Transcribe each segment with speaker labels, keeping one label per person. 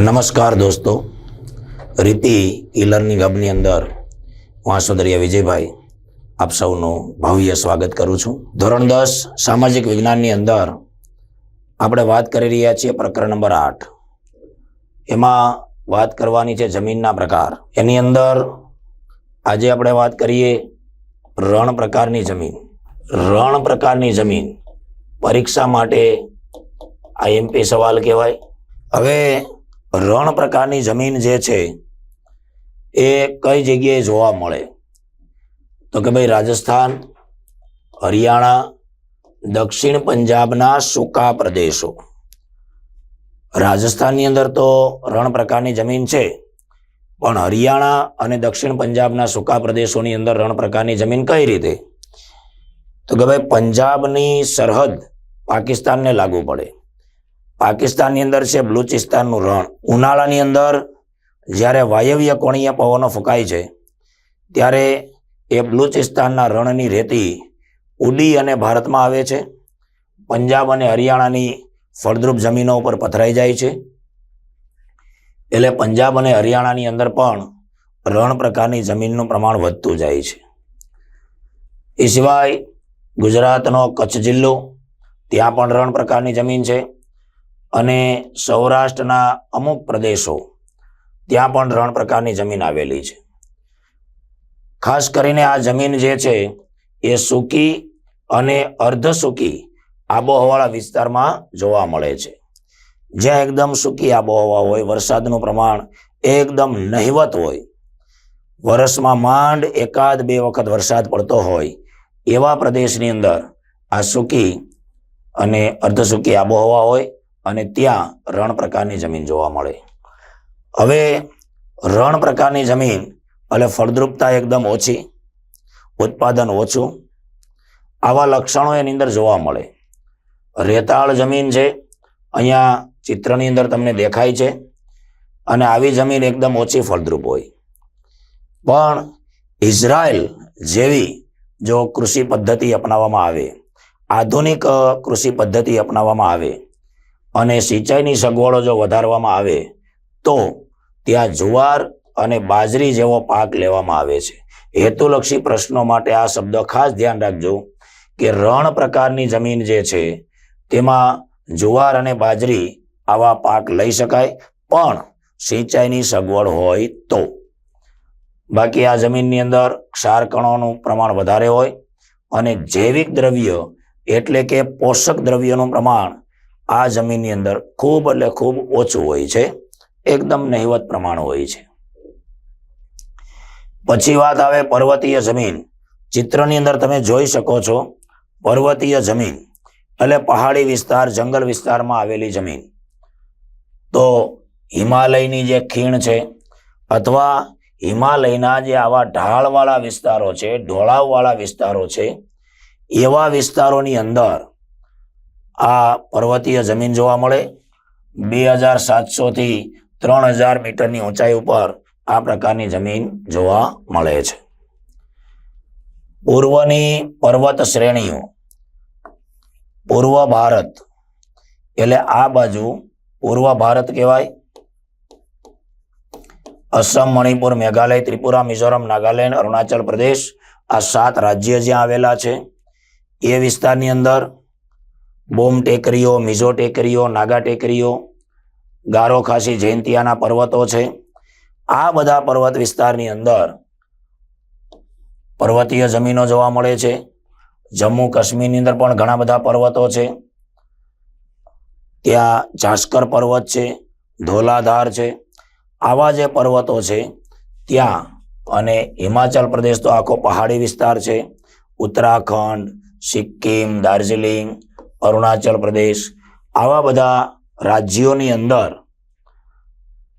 Speaker 1: નમસ્કાર દોસ્તો. રીતિ ઈ લર્નિંગ હબની અંદર હું આસોદરિયા વિજયભાઈ આપ સૌનું ભવ્ય સ્વાગત કરું છું. ધોરણ દસ, સામાજિક વિજ્ઞાનની અંદર આપણે વાત કરી રહ્યા છીએ પ્રકરણ નંબર આઠ. એમાં વાત કરવાની છે જમીનના પ્રકાર. એની અંદર આજે આપણે વાત કરીએ રણ પ્રકારની જમીન. રણ પ્રકારની જમીન પરીક્ષા માટે આઈએમપી સવાલ કહેવાય. હવે રણ પ્રકારની જમીન જે છે, એ કઈ જગ્યાએ જોવા મળે? તો કે ભાઈ રાજસ્થાન, હરિયાણા, દક્ષિણ પંજાબના સૂકા પ્રદેશો. રાજસ્થાનની અંદર તો રણ પ્રકારની જમીન છે, પણ હરિયાણા અને દક્ષિણ પંજાબના સૂકા પ્રદેશોની અંદર રણ પ્રકારની જમીન કઈ રીતે? તો કે ભાઈ પંજાબની સરહદ પાકિસ્તાનને લાગુ પડે. પાકિસ્તાનની અંદર છે બલુચિસ્તાનનું રણ. ઉનાળાની અંદર જ્યારે વાયવ્ય કોણીય પવનો ફૂંકાય છે, ત્યારે એ બલુચિસ્તાનના રણની રેતી ઉડી અને ભારતમાં આવે છે. પંજાબ અને હરિયાણાની ફળદ્રુપ જમીનો ઉપર પથરાઈ જાય છે. એટલે પંજાબ અને હરિયાણાની અંદર પણ રણ પ્રકારની જમીનનું પ્રમાણ વધતું જાય છે. એ સિવાય ગુજરાતનો કચ્છ જિલ્લો, ત્યાં પણ રણ પ્રકારની જમીન છે. અને સૌરાષ્ટ્રના અમુક પ્રદેશો ત્યાં પણ રણ પ્રકારની જમીન આવેલી છે. ખાસ કરીને આ જમીન જે છે એ સૂકી અને અર્ધ સૂકી આબોહવાળા વિસ્તારમાં જોવા મળે છે. જ્યાં એકદમ સૂકી આબોહવા હોય, વરસાદનું પ્રમાણ એકદમ નહિવત હોય વર્ષમાં માંડ એકાદ બે વખત વરસાદ પડતો હોય, એવા પ્રદેશની અંદર આ સૂકી અને અર્ધ સૂકી આબોહવા હોય અને ત્યાં રણ પ્રકારની જમીન જોવા મળે. હવે રણ પ્રકારની જમીન, એટલે ફળદ્રુપતા એકદમ ઓછી, ઉત્પાદન ઓછું, આવા લક્ષણો એની અંદર જોવા મળે. રેતાળ જમીન છે, અહીંયા ચિત્રની અંદર તમને દેખાય છે, અને આવી જમીન એકદમ ઓછી ફળદ્રુપ હોય. પણ ઇઝરાયલ જેવી જો કૃષિ પદ્ધતિ અપનાવવામાં આવે, આધુનિક કૃષિ પદ્ધતિ અપનાવવામાં આવે અને સિંચાઈની સગવડો જો વધારવામાં આવે, તો ત્યાં જુવાર અને બાજરી જેવો પાક લેવામાં આવે છે. હેતુલક્ષી પ્રશ્નો માટે આ શબ્દ ખાસ ધ્યાન રાખજો કે રણ પ્રકારની જમીન જે છે, તેમાં જુવાર અને બાજરી આવા પાક લઈ શકાય, પણ સિંચાઈની સગવડ હોય તો. બાકી આ જમીનની અંદર ક્ષાર કણોનું પ્રમાણ વધારે હોય અને જૈવિક દ્રવ્ય એટલે કે પોષક દ્રવ્યનું પ્રમાણ આ જમીનની અંદર ખૂબ એટલે ખૂબ ઓછું હોય છે. એકદમ નહિવત પ્રમાણ હોય છે. પછી વાત આવે પર્વતીય જમીન. ચિત્રની અંદર તમે જોઈ શકો છો પર્વતીય જમીન એટલે પહાડી વિસ્તાર, જંગલ વિસ્તારમાં આવેલી જમીન. તો હિમાલયની જે ખીણ છે અથવા હિમાલયના જે આવા ઢાળવાળા વિસ્તારો છે, ઢોળાવવાળા વિસ્તારો છે, એવા વિસ્તારોની અંદર આ પર્વતીય જમીન જોવા મળે. બે હજાર સાતસો થી ત્રણ હજાર મીટરની ઊંચાઈ ઉપર આ પ્રકારની જમીન જોવા મળે છે. પૂર્વની પર્વત શ્રેણીઓ. પૂર્વ ભારત એટલે આ બાજુ પૂર્વ ભારત કહેવાય. અસમ, મણિપુર, મેઘાલય, ત્રિપુરા, મિઝોરમ, નાગાલેન્ડ, અરુણાચલ પ્રદેશ આ સાત રાજ્ય જ્યાં આવેલા છે. એ વિસ્તારની અંદર બોમ ટેકરીઓ, મિઝો ટેકરીઓ, નાગા ટેકરીઓ, ગારો ખાસી જયંતિયાના પર્વતો છે. આ બધા પર્વત વિસ્તારની અંદર પર્વતીય જમીનો જોવા મળે છે. જમ્મુ કાશ્મીરની અંદર પણ ઘણા બધા પર્વતો છે. ત્યાં જાસ્કર પર્વત છે, ધોલાધાર છે. આવા જે પર્વતો છે, ત્યાં અને હિમાચલ પ્રદેશ તો આખો પહાડી વિસ્તાર છે. ઉત્તરાખંડ, સિક્કિમ, દાર્જિલિંગ અરુણાચલ પ્રદેશ આવા બધા રાજ્યોની અંદર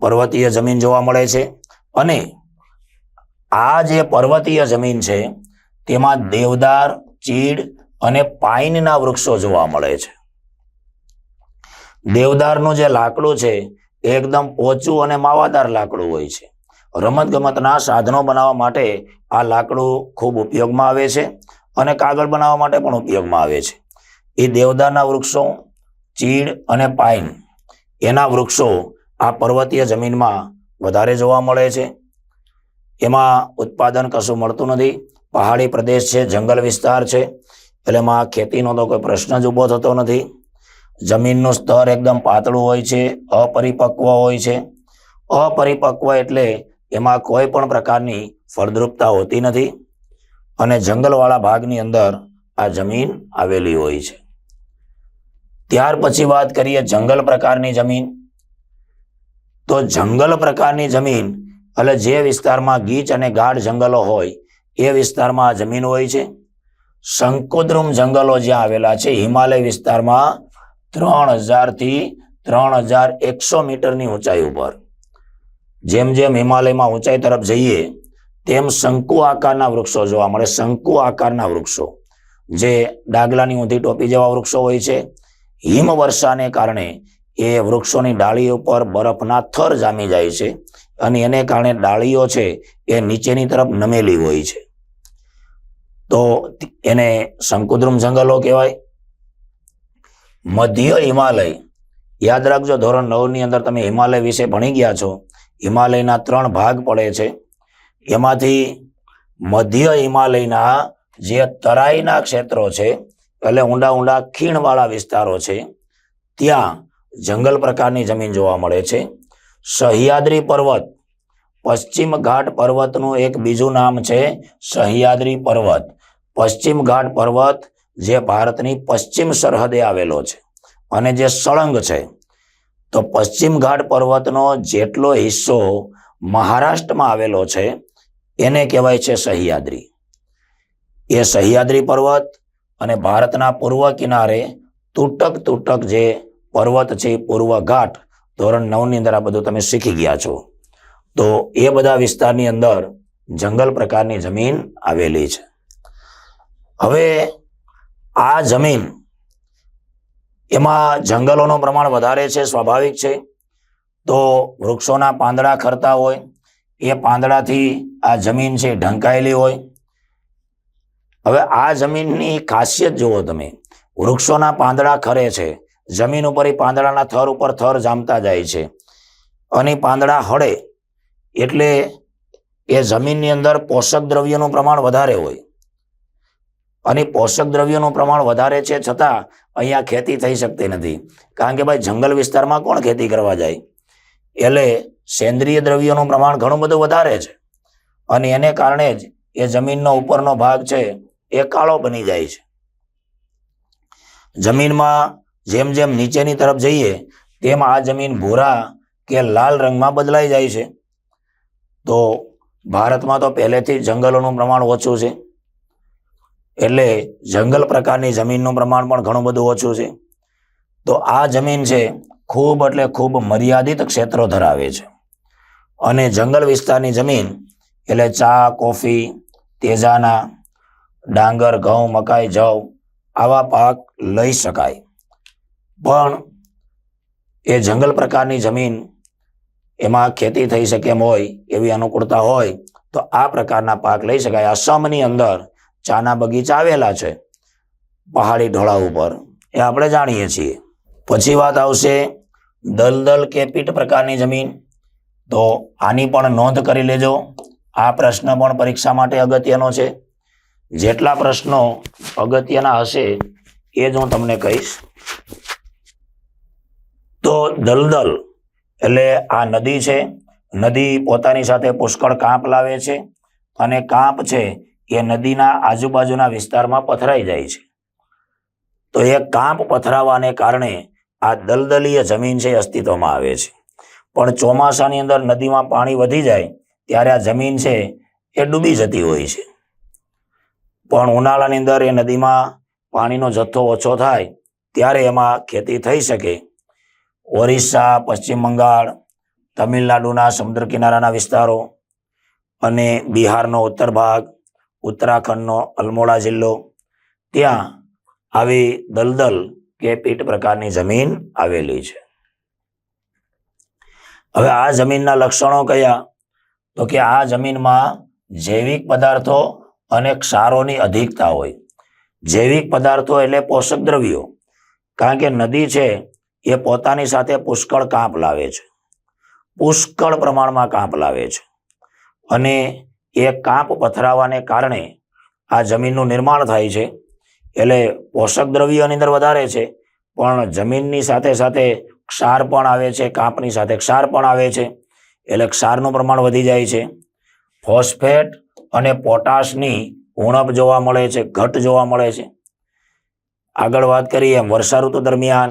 Speaker 1: પર્વતીય જમીન જોવા મળે છે. અને આ જે પર્વતીય જમીન છે તેમાં દેવદાર ચીડ અને પાઇનના વૃક્ષો જોવા મળે છે. દેવદારનું જે લાકડું છે એ એકદમ પોચું અને માવાદાર લાકડું હોય છે. રમત ગમતના સાધનો બનાવવા માટે આ લાકડું ખૂબ ઉપયોગમાં આવે છે અને કાગળ બનાવવા માટે પણ ઉપયોગમાં આવે છે. એ દેવદારના વૃક્ષો, ચીડ અને પાઇન. એના વૃક્ષો આ પર્વતીય જમીનમાં વધારે જોવા મળે છે. એમાં ઉત્પાદન કશું મળતું નથી. પહાડી પ્રદેશ છે, જંગલ વિસ્તાર છે. એટલે એમાં ખેતીનો તો કોઈ પ્રશ્ન જ ઊભો થતો નથી. જમીનનું સ્તર એકદમ પાતળું હોય છે, અપરિપક્વ હોય છે. અપરિપક્વ એટલે એમાં કોઈ પણ પ્રકારની ફળદ્રુપતા હોતી નથી. અને જંગલવાળા ભાગની અંદર આ જમીન આવેલી હોય છે. ત્યાર પછી વાત કરીએ જંગલ પ્રકારની જમીન. તો જંગલ પ્રકારની જમીન, એટલે જે વિસ્તારમાં ગીચ અને ગાઢ જંગલો હોય, એ વિસ્તારમાં આ જમીન હોય છે. શંકુદ્રુમ જંગલો જ્યાં આવેલા છે, હિમાલય વિસ્તારમાં ત્રણ હજારથી ત્રણ હજાર એકસો મીટરની ઊંચાઈ ઉપર. જેમ જેમ હિમાલયમાં ઊંચાઈ તરફ જઈએ, તેમ શંકુ આકારના વૃક્ષો જોવા મળે, શંકુ આકારના વૃક્ષો. જે ડાગલાની ઊંધી ટોપી જેવા વૃક્ષો હોય છે હિમવર્ષાને કારણે એ વૃક્ષોની ડાળીઓ પર બરફના થર જામી જાય છે અને એને કારણે ડાળીઓ છે એ નીચેની તરફ નમેલી હોય છે. તો એને શંકુદ્રુમ જંગલો કહેવાય. મધ્ય હિમાલય. યાદ રાખજો, ધોરણ નવની અંદર તમે હિમાલય વિશે ભણી ગયા છો. હિમાલયના ત્રણ ભાગ પડે છે. એમાંથી મધ્ય હિમાલયના જે તરાઈના ક્ષેત્રો છે, એટલે ઊંડા ઊંડા ખીણવાળા વિસ્તારો છે, ત્યાં જંગલ પ્રકારની જમીન જોવા મળે છે. સહ્યાદ્રી પર્વત, પશ્ચિમ ઘાટ પર્વતનું એક બીજું નામ છે સહ્યાદ્રી પર્વત. પશ્ચિમ ઘાટ પર્વત જે ભારતની પશ્ચિમ સરહદે આવેલો છે અને જે સળંગ છે. તો પશ્ચિમ ઘાટ પર્વતનો જેટલો હિસ્સો મહારાષ્ટ્રમાં આવેલો છે, એને કહેવાય છે સહ્યાદ્રી. એ સહ્યાદ્રી પર્વત અને ભારતના પૂર્વ કિનારે તૂટક તૂટક જે પર્વત છે, પૂર્વ ઘાટ, ધોરણ નવની અંદર આ બધું તમે શીખી ગયા છો. તો એ બધા વિસ્તારની અંદર જંગલ પ્રકારની જમીન આવેલી છે. હવે આ જમીન એમાં જંગલોનું પ્રમાણ વધારે છે, સ્વાભાવિક છે. તો વૃક્ષોના પાંદડા ખરતા હોય, એ પાંદડાથી આ જમીન છે, ઢંકાયેલી હોય. હવે આ જમીનની ખાસિયત જુઓ તમે. વૃક્ષોના પાંદડા ખરે છે. જમીન ઉપર એ પાંદડાના થર ઉપર થર જામતા જાય છે. અને પાંદડા હળે એટલે એ જમીનની અંદર પોષક દ્રવ્યોનું પ્રમાણ વધારે હોય. અને પોષક દ્રવ્યોનું પ્રમાણ વધારે છે છતાં અહીંયા ખેતી થઈ શકતી નથી. કારણ કે ભાઈ જંગલ વિસ્તારમાં કોણ ખેતી કરવા જાય? એટલે સેન્દ્રિય દ્રવ્યોનું પ્રમાણ ઘણું બધું વધારે છે. અને એને કારણે જ એ જમીનનો ઉપરનો ભાગ છે એ કાળો બની જાય છે. જમીનમાં જેમ જેમ નીચેની તરફ જઈએ, તેમ આ જમીન ભૂરા કે લાલ રંગમાં બદલાઈ જાય છે. તો ભારતમાં તો પહેલેથી જંગલોનું પ્રમાણ ઓછું છે. એટલે જંગલ પ્રકારની જમીનનું પ્રમાણ પણ ઘણું બધું ઓછું છે. તો આ જમીન છે, ખૂબ એટલે ખૂબ મર્યાદિત ક્ષેત્રો ધરાવે છે. અને જંગલ વિસ્તારની જમીન, એટલે ચા, કોફી, તેજાના ડાંગર, ઘઉં, મકાઈ, જવ આવા પાક લઈ શકાય. પણ એ જંગલ પ્રકારની જમીન એમાં ખેતી થઈ શકે એમ હોય, એવી અનુકૂળતા હોય, તો આ પ્રકારના પાક લઈ શકાય. આસામની અંદર ચાના બગીચા આવેલા છે, પહાડી ઢોળા ઉપર. એ આપણે જાણીએ છીએ. પછી વાત આવશે દલદલ કે પીટ પ્રકારની જમીન. તો આની પણ નોંધ કરી લેજો. આ પ્રશ્ન પણ પરીક્ષા માટે અગત્યનો છે. જેટલા પ્રશ્નો અગત્યના હશે, એ જ હું તમને કહીશ. તો દલદલ, એટલે આ નદી છે, નદી પોતાની સાથે પુષ્કળ કાંપ લાવે છે અને કાંપ છે, એ નદીના આજુબાજુના વિસ્તારમાં પથરાઈ જાય છે. તો એ કાંપ પથરાવાને કારણે આ દલદલીય જમીન છે અસ્તિત્વમાં આવે છે. પણ ચોમાસાની અંદર નદીમાં પાણી વધી જાય, ત્યારે આ જમીન છે, એ ડૂબી જતી હોય છે. પણ ઉનાળાની અંદર એ નદીમાં પાણીનો જથ્થો ઓછો થાય, ત્યારે એમાં ખેતી થઈ શકે. ઓરિસ્સા, પશ્ચિમ બંગાળ, તમિલનાડુના સમુદ્ર કિનારાના વિસ્તારો અને બિહારનો ઉત્તર ભાગ, ઉત્તરાખંડનો અલમોડા જિલ્લો, ત્યાં આવી દલદલ કે પીટ પ્રકારની જમીન આવેલી છે. હવે આ જમીનના લક્ષણો કયા? તો કે આ જમીનમાં જૈવિક પદાર્થો અને ક્ષારોની અધિકતા હોય. જૈવિક પદાર્થો એટલે પોષક દ્રવ્યો. કારણ કે નદી છે એ પોતાની સાથે પુષ્કળ કાંપ લાવે છે. પુષ્કળ પ્રમાણમાં કાંપ લાવે છે. અને એ કાંપ પથરાવાને કારણે આ જમીનનું નિર્માણ થાય છે. એટલે પોષક દ્રવ્યોની અંદર વધારે છે, પણ જમીનની સાથે સાથે ક્ષાર પણ આવે છે, કાંપની સાથે ક્ષાર પણ આવે છે. એટલે ક્ષારનું પ્રમાણ વધી જાય છે. ફોસ્ફેટ અને પોટાશની ઉણપ જોવા મળે છે, ઘટ જોવા મળે છે. આગળ વાત કરીએ એમ વર્ષા ઋતુ દરમિયાન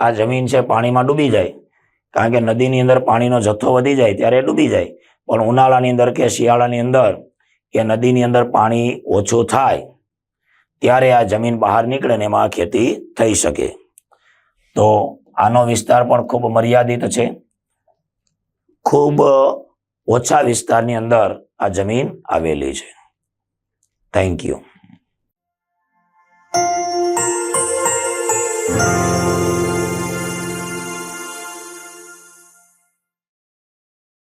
Speaker 1: આ જમીન છે પાણીમાં ડૂબી જાય. કારણ કે નદીની અંદર પાણીનો જથ્થો વધી જાય ત્યારે ડૂબી જાય. પણ ઉનાળાની અંદર કે શિયાળાની અંદર કે નદીની અંદર પાણી ઓછું થાય, ત્યારે આ જમીન બહાર નીકળે ને એમાં ખેતી થઈ શકે. તો આનો વિસ્તાર પણ ખૂબ મર્યાદિત છે. ખૂબ ઓછા વિસ્તારની અંદર આ જમીન આવેલી છે. Thank you